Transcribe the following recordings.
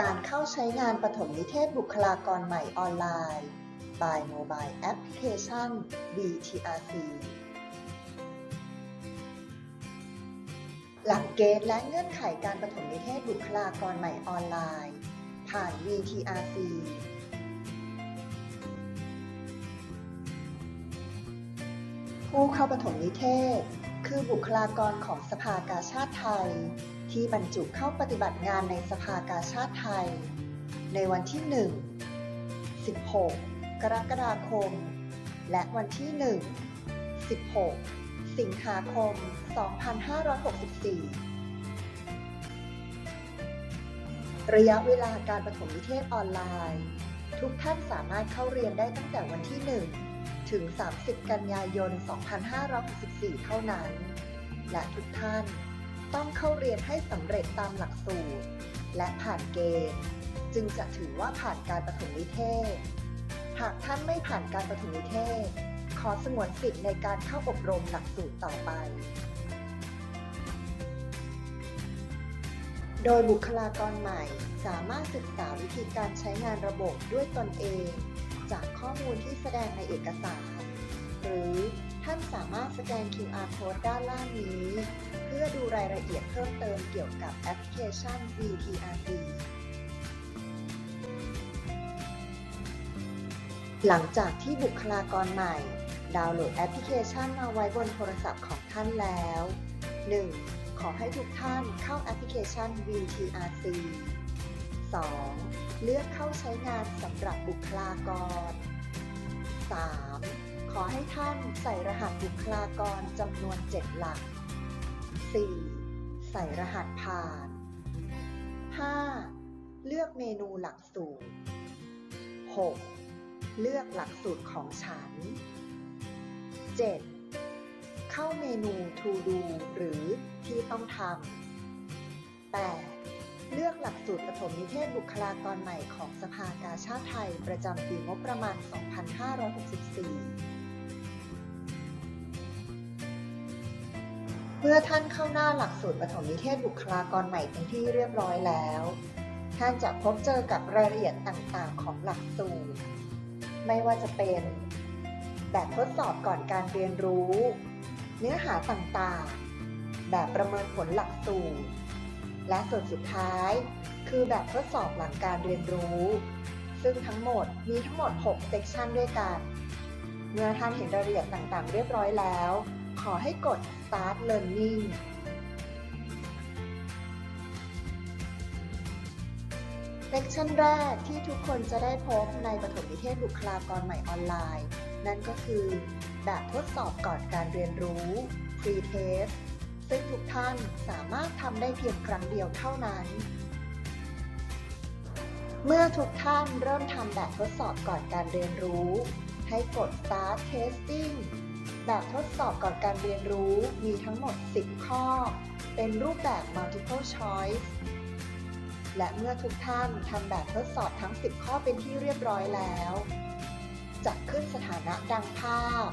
การเข้าใช้งานปฐมนิเทศบุคลากรใหม่ออนไลน์ by Mobile Application VTRC หลักเกณฑ์และเงื่อนไขการปฐมนิเทศบุคลากรใหม่ออนไลน์ ผ่าน VTRC ผู้เข้าปฐมนิเทศ คือบุคลากรของสภากาชาติไทย ที่บรรจุเข้าปฏิบัติงานในสภากาชาติไทย ในวันที่ 1 16 กรกฎาคม และวันที่ 1 16 สิงหาคม 2564 ระยะเวลาการปฐมนิเทศออนไลน์ ทุกท่านสามารถเข้าเรียนได้ตั้งแต่วันที่ 1 ถึง 30 กันยายน 2564 เท่านั้น และทุกท่าน ต้องเข้าเรียนให้สำเร็จตามหลักสูตร และผ่านเกณฑ์ จึงจะถือว่าผ่านการปฐมนิเทศ หากท่านไม่ผ่านการปฐมนิเทศ ขอสงวนสิทธิ์ในการเข้าอบรมหลักสูตรต่อไป โดยบุคลากรใหม่สามารถศึกษาวิธีการใช้งานระบบด้วยตนเอง จากข้อมูลที่แสดงในเอกสาร หรือท่านสามารถสแกน QR code ด้านล่างนี้ เพื่อดูรายละเอียดเพิ่มเติมเกี่ยวกับแอปพลิเคชัน VTRC หลังจากที่บุคลากรใหม่ ดาวน์โหลดแอปพลิเคชันมาไว้บนโทรศัพท์ของท่านแล้ว 1. ขอให้ทุกท่านเข้าแอปพลิเคชัน VTRC 2. เลือกเข้าใช้งานสำหรับบุคลากร 3. ขอให้ท่านใส่รหัสบุคลากรจำนวน 7 หลัก 4. ใส่รหัสผ่าน 5. เลือกเมนูหลักสูตร 6. เลือกหลักสูตรของฉัน 7. เข้าเมนู To Do หรือที่ต้องทำ 8. เลือกหลักสูตรปฐมนิเทศบุคลากรใหม่ของสภากาชาติไทยประจำปีงบประมาณ 2564 เมื่อท่านเข้าหน้าหลักสูตรปฐมนิเทศบุคลากรใหม่เป็นที่เรียบร้อยแล้ว ท่านจะพบเจอกับรายละเอียดต่างๆ ของหลักสูตร ไม่ว่าจะเป็น แบบทดสอบก่อนการเรียนรู้ เนื้อหาต่างๆ แบบประเมินผลหลักสูตร และส่วนสุดท้าย คือแบบทดสอบหลังการเรียนรู้ ซึ่งทั้งหมดมีทั้งหมด 6 เซกชันด้วยกัน เมื่อท่านเห็นรายละเอียดต่างๆ เรียบร้อยแล้ว ขอให้กด start learning เซกชันแรกที่ทุกคนจะได้พบในปฐมนิเทศบุคลากรใหม่ออนไลน์ นั่นก็คือแบบทดสอบก่อนการเรียนรู้ pre test ซึ่งทุกท่านสามารถทำได้เพียงครั้งเดียวเท่านั้น เมื่อทุกท่านเริ่มทำแบบทดสอบก่อนการเรียนรู้ ให้กด start testing แบบทดสอบก่อนการเรียนรู้มีทั้งหมด 10 ข้อ เป็นรูปแบบ multiple choice และเมื่อทุกท่านทำแบบทดสอบทั้ง 10 ข้อเป็นที่เรียบร้อยแล้ว จะขึ้นสถานะดังภาพ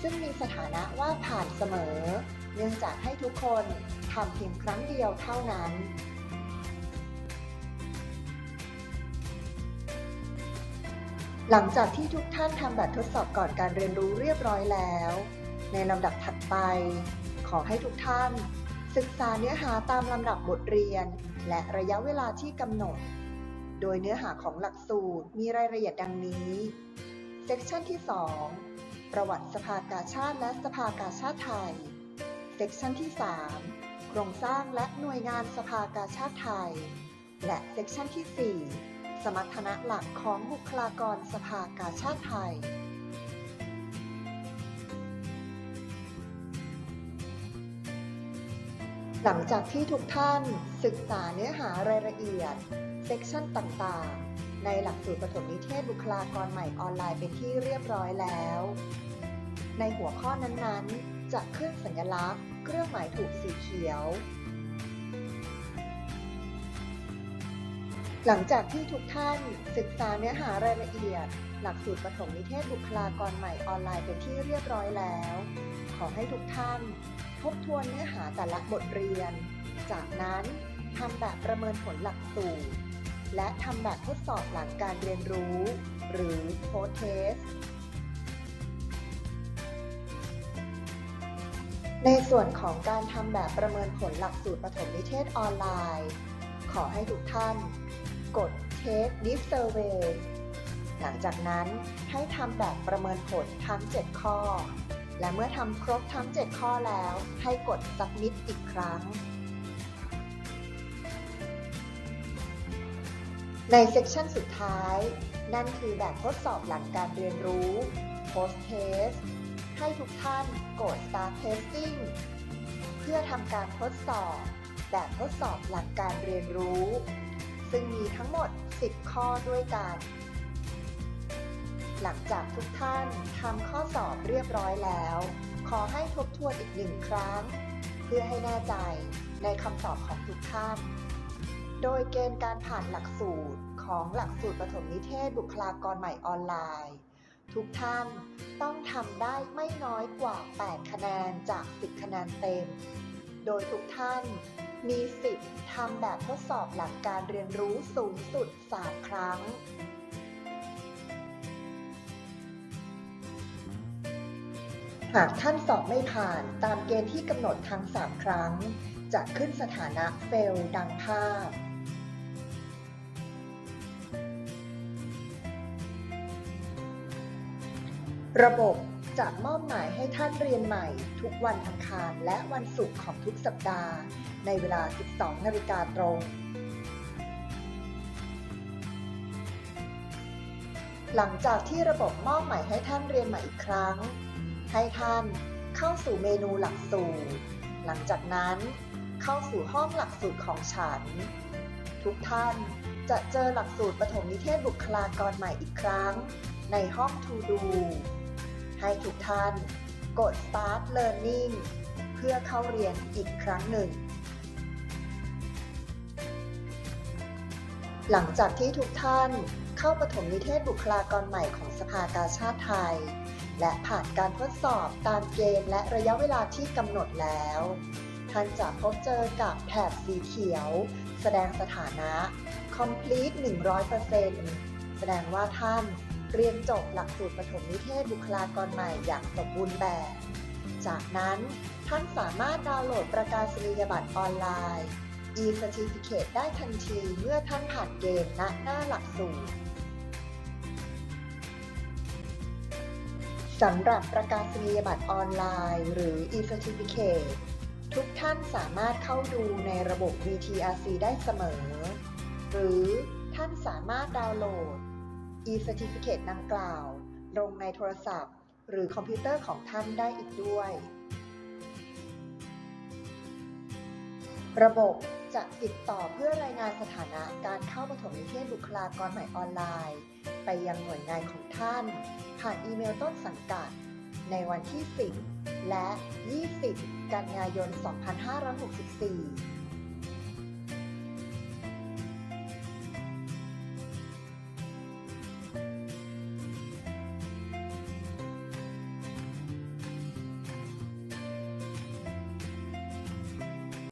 ซึ่งมีสถานะว่าผ่านเสมอ เนื่องจากให้ทุกคนทำเพียงครั้งเดียวเท่านั้น หลังจากที่ทุกท่านทำแบบทดสอบก่อนการเรียนรู้เรียบร้อยแล้ว ในลำดับถัดไป ขอให้ทุกท่าน ศึกษาเนื้อหาตามลำดับบทเรียน และระยะเวลาที่กำหนด โดยเนื้อหาของหลักสูตรมีรายละเอียดดังนี้เซกชันที่ 2 ประวัติสภากาชาติและสภากาชาติไทย เซกชันที่ 3 โครงสร้างและหน่วยงานสภากาชาติไทย และเซกชันที่ 4 สมรรถนะหลักของบุคลากรสภากาชาติไทย หลังจากที่ทุกท่านศึกษาเนื้อหารายละเอียด เซกชันต่างๆ ในหลักสูตรปฐมนิเทศบุคลากรใหม่ออนไลน์เป็นที่เรียบร้อยแล้ว ในหัวข้อนั้นๆ จะขึ้นสัญลักษณ์ เครื่องหมายถูกสีเขียว หลังจากที่ทุกท่านศึกษาเนื้อหารายละเอียด หลักสูตรปฐมนิเทศบุคลากรใหม่ออนไลน์เป็นที่เรียบร้อยแล้ว ขอให้ทุกท่าน ทบทวนเนื้อหาแต่ละบทเรียน จากนั้นทำแบบประเมินผลหลักสูตร และทำแบบทดสอบหลังการเรียนรู้ หรือ post test ในส่วนของการทำแบบประเมินผลหลักสูตรปฐมนิเทศออนไลน์ ขอให้ทุกท่าน กด Take Deep Survey หลังจากนั้นให้ทำแบบประเมินผลทั้ง 7 ข้อ และเมื่อทำครบทั้ง 7 ข้อแล้ว ให้กด Submit อีกครั้ง ในเซกชันสุดท้าย นั่นคือแบบทดสอบหลังการเรียนรู้ Post Test ให้ทุกท่านกด Start Testing เพื่อทำการทดสอบ แบบทดสอบหลังการเรียนรู้ ซึ่งมีทั้งหมด 10 ข้อด้วยกัน หลังจากทุกท่านทำข้อสอบเรียบร้อยแล้ว ขอให้ทบทวนอีกหนึ่งครั้ง เพื่อให้แน่ใจในคำตอบของทุกท่าน โดยเกณฑ์การผ่านหลักสูตรของหลักสูตรปฐมนิเทศบุคลากรใหม่ออนไลน์ ทุกท่านต้องทำได้ไม่น้อยกว่า 8 คะแนนจาก 10 คะแนนเต็ม โดยทุกท่าน มีสิทธิ์ทำแบบทดสอบหลักการเรียนรู้สูงสุด 3 ครั้ง หากท่านสอบไม่ผ่านตามเกณฑ์ที่กำหนดทั้ง 3 ครั้ง จะขึ้นสถานะเฟลดังภาพระบบ จะมอบหมายให้ท่านเรียนใหม่ ทุกวันอังคารและวันศุกร์ของทุกสัปดาห์ ในเวลา 12 นาฬิกาตรงหลังจากที่ระบบมอบหมายให้ท่านเรียนใหม่อีกครั้ง ให้ท่านเข้าสู่เมนูหลักสูตร หลังจากนั้นเข้าสู่ห้องหลักสูตรของฉัน ทุกท่านจะเจอหลักสูตรปฐมนิเทศบุคลากรใหม่อีกครั้ง ในห้อง To Do ให้ทุกท่านกด Start Learning เพื่อเข้าเรียนอีกครั้งหนึ่ง หลังจากที่ทุกท่านเข้าปฐมนิเทศบุคลากรใหม่ของสภากาชาติไทย และผ่านการทดสอบตามเกณฑ์และระยะเวลาที่กำหนดแล้ว ท่านจะพบเจอกับแถบสีเขียว แสดงสถานะ complete 100%แสดงว่าท่าน เรียนจบหลักสูตรปฐมนิเทศบุคลากรใหม่อย่างสมบูรณ์แบบ จากนั้นท่านสามารถดาวน์โหลดประกาศนียบัตรออนไลน์ e-certificate ได้ทันทีเมื่อท่านผ่านเกณฑ์ณหน้าหลักสูตรสำหรับประกาศนียบัตรออนไลน์ หรือ e-certificate ทุกท่านสามารถเข้าดูในระบบ VTRC ได้เสมอ หรือท่านสามารถดาวน์โหลด e-certificate ดังกล่าว ลงในโทรศัพท์ หรือคอมพิวเตอร์ของท่านได้อีกด้วย ระบบจะติดต่อเพื่อรายงานสถานะการเข้าปฐมนิเทศบุคลากรใหม่ออนไลน์ ไปยังหน่วยงานของท่าน ผ่านอีเมลต้นสังกัด ในวันที่ 10 และ 20 กันยายน 2564